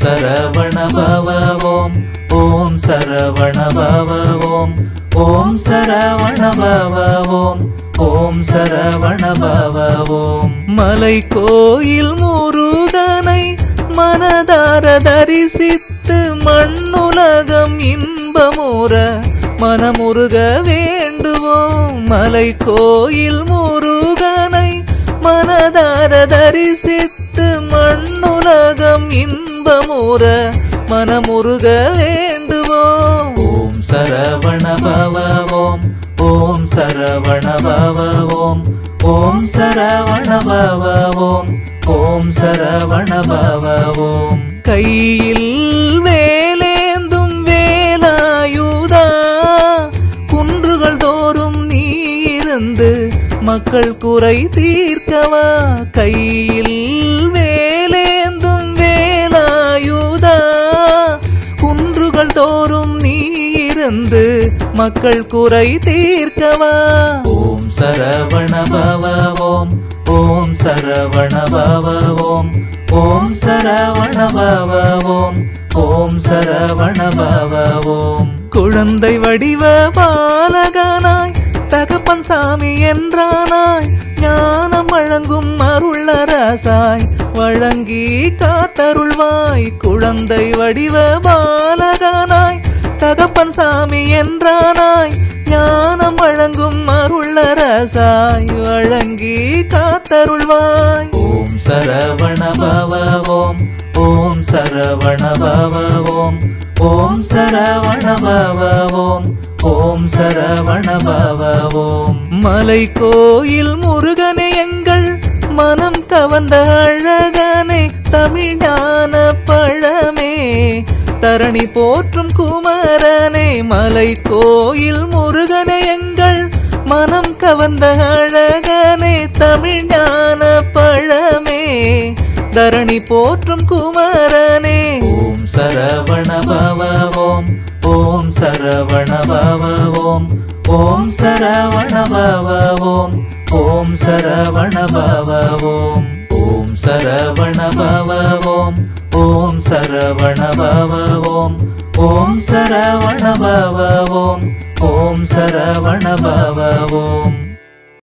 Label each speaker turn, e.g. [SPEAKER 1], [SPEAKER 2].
[SPEAKER 1] சரவண ஓம் ஓம் சரவண ஓம் ஓம் சரவண ஓம் ஓம் சரவண ஓம் மலை கோயில் முருகனை மனதார தரிசித்து மண்ணுலகம் இன்பமுற மனமுருக வேண்டுவோம். மலை கோயில் முருகனை மனதார தரிசித்து இன்பமுற மனமுருக வேண்டுவோம். ஓம் சரவண பவ ஓம் ஓம் சரவண பவ ஓம் ஓம் சரவண பவ ஓம் ஓம் சரவண பவ ஓம் கையில் வேலேந்தும் வேலாயுதா? குன்றுகள் தோறும் நீருந்து மக்கள் குறை தீர்க்கவா? கையில் நீருந்து மக்கள் குறை தீர்க்கவா? ஓம் சரவண பவ ஓம். ஓம் சரவண பவ ஓம். ஓம் சரவண பவ ஓம். ஓம் சரவண பவ ஓம். குழந்தை வடிவ பாலகனாய் தகப்பன் சாமி என்றானாய் ஞானம் வழங்கும் அருளரசாய் வழங்கி காத்தருள்வாய் குழந்தை வடிவ பாலகனாய் தகப்பன் சாமி என்றானாய். ஞானம் வழங்கும் அருளரசாய் வழங்கி காத்தருள்வாய். ஓம் சரவண பவ ஓம் ஓம் சரவண பவ ஓம் ஓம் சரவண பவ ஓம் ஓம் சரவண பவ ஓம். மலை கோயில் முருகனே எங்கள் மனம் கவர்ந்த அழகனே பழமே தரணி போற்றும் குமரனே மலை கோயில் முருகனே எங்கள் மனம் கவர்ந்த அழகனே தமிழான பழமே. தரணி போற்றும் குமரனே. ஓம் சரவண பவ ஓம் ஓம் சரவண பவ ஓம் ஓம் சரவண பவ ஓம் ஓம் சரவண பவ ஓம் ஓம் சரவண பவ ஓம் ஓம் சரவண பவ ஓம் சரவண பவ ஓம். ஓம் சரவண பவ ஓம்.